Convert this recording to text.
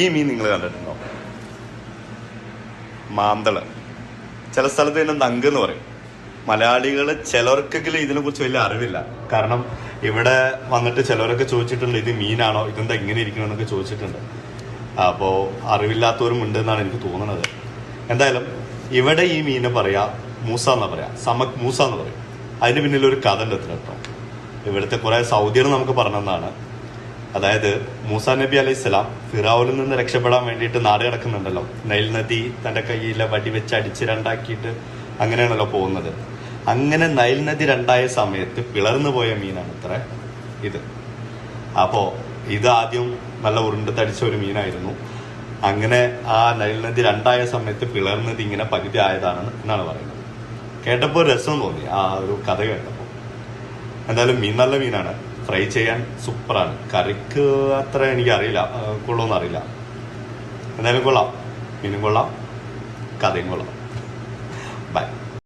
ഈ മീൻ നിങ്ങൾ കണ്ടിട്ടുണ്ടോ? മാന്തൾ. ചില സ്ഥലത്ത് ഇതിന് നങ്ക് എന്ന് പറയും. മലയാളികൾ ചിലർക്കെങ്കിലും ഇതിനെ കുറിച്ച് വലിയ അറിവില്ല. കാരണം ഇവിടെ വന്നിട്ട് ചിലരൊക്കെ ചോദിച്ചിട്ടുണ്ട് ഇത് മീനാണോ? ഇതെന്താ ഇങ്ങനെ ഇരിക്കണമെന്നൊക്കെ ചോദിച്ചിട്ടുണ്ട്. അപ്പോൾ അറിവില്ലാത്തവരും ഉണ്ട് എന്നാണ് എനിക്ക് തോന്നുന്നത് എന്തായാലും ഇവിടെ ഈ മീനെ പറയാ മൂസ എന്ന് പറയാ. സമക് മൂസ എന്ന് പറയും. അതിന് പിന്നിൽ ഒരു കഥ ഉണ്ട് കേട്ടോ ഇവിടുത്തെ കുറെ സൗദികൾ നമുക്ക് പറഞ്ഞതാണ്. അതായത് മൂസ നബി അലൈഹി സ്വലാം ഫിറാവുലിൽ നിന്ന് രക്ഷപ്പെടാൻ വേണ്ടിയിട്ട് നാട് കിടക്കുന്നുണ്ടല്ലോ. നൈൽ നദി തന്റെ കയ്യിലെ വടി വെച്ച് അടിച്ച് രണ്ടാക്കിയിട്ട് അങ്ങനെയാണല്ലോ പോകുന്നത്. അങ്ങനെ നൈൽ നദി രണ്ടായ സമയത്ത് പിളർന്നു പോയ മീനാണ് ഇത്ര ഇത്. അപ്പോ ഇത് ആദ്യം നല്ല ഉരുണ്ട് തടിച്ച ഒരു മീനായിരുന്നു. അങ്ങനെ ആ നൈൽ നദി രണ്ടായ സമയത്ത് പിളർന്നത് ഇങ്ങനെ പകുതി ആയതാണ് എന്നാണ് പറയുന്നത്. കേട്ടപ്പോൾ രസം തോന്നി. ആ ഒരു കഥ കേട്ടപ്പോൾ. എന്തായാലും മീൻ നല്ല മീനാണ്. ഫ്രൈ ചെയ്യാൻ സൂപ്പറാണ്. കറിക്ക് അത്ര എനിക്കറിയില്ല. കൊള്ളുമെന്ന് അറിയില്ല. എന്തായാലും കൊള്ളാം. മീനും കൊള്ളാം. കഥയും കൊള്ളാം. ബൈ